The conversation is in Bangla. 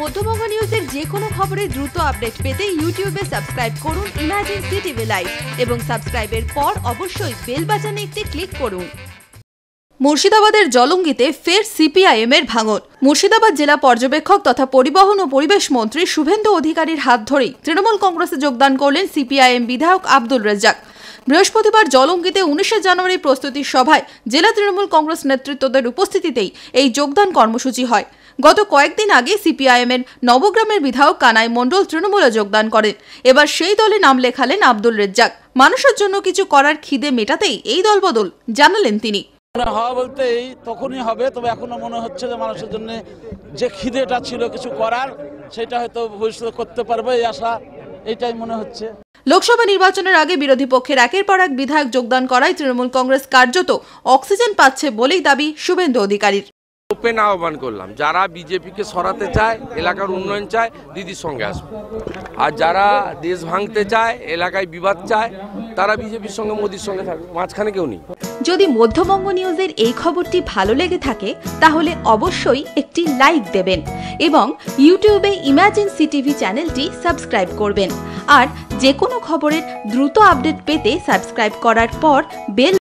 মধ্যবঙ্গ নিউজের যে কোনো খবরের দ্রুত আপডেট পেতে ইউটিউবে সাবস্ক্রাইব করুন ইমাজিন সিটিভি লাইভ এবং সাবস্ক্রাইবের পর অবশ্যই বেল বাজানে একটি ক্লিক করুন। মুর্শিদাবাদের জলঙ্গিতে ফের সিপিআইএম এর ভাঙন। মুর্শিদাবাদ জেলা পর্যবেক্ষক তথা পরিবহন ও পরিবেশ মন্ত্রী শুভেন্দু অধিকারীর হাত ধরেই তৃণমূল কংগ্রেসে যোগদান করলেন সিপিআইএম বিধায়ক আব্দুল রাজ্জাক। বৃহস্পতিবার জলঙ্গিতে উনিশে জানুয়ারি প্রস্তুতি সভায় জেলা তৃণমূল কংগ্রেস নেতৃত্বদের উপস্থিতিতেই এই যোগদান কর্মসূচি হয়। গত কয়েকদিন আগে সিপিআইএম এর নবগ্রামের বিধায়ক কানাই মণ্ডল তৃণমূলে যোগদান করেন। এবার সেই দলে নাম লেখালেন আব্দুল রেজ্জাক। মানুষের জন্য কিছু করার খিদে মেটাতেই এই দলবদল জানালেন তিনি। হওয়া বলতে এই তখনই হবে, তবে এখনও মনে হচ্ছে যে মানুষের জন্য যে খিদেটা ছিল কিছু করার, সেটা হয়তো ভবিষ্যতে করতে পারবে, এই আশা, এইটাই মনে হচ্ছে। লোকসভা নির্বাচনের আগে বিরোধী পক্ষের একের পর এক বিধায়ক যোগদান করায় তৃণমূল কংগ্রেস কার্যত অক্সিজেন পাচ্ছে বলেই দাবি শুভেন্দু অধিকারীর। ওপেন আহ্বান করলাম। যারা বিজেপিকে সরাতে চায়, এলাকার উন্নয়ন চায়, দিদির সঙ্গে আসবে। আর যারা দেশ ভাঙতে চায়, এলাকায় বিবাদ চায়, তারা বিজেপির সঙ্গে, মোদির সঙ্গে থাকবে মাঝখানে কেউ নেই। যদি মধ্যবঙ্গ নিউজের এই খবরটি ভালো লেগে থাকে, তাহলে অবশ্যই একটি লাইক দেবেন এবং ইউটিউবে ইমাজিন সিটিভি চ্যানেলটি সাবস্ক্রাইব করবেন। আর যে কোনো খবরের দ্রুত আপডেট পেতে সাবস্ক্রাইব করার পর বেল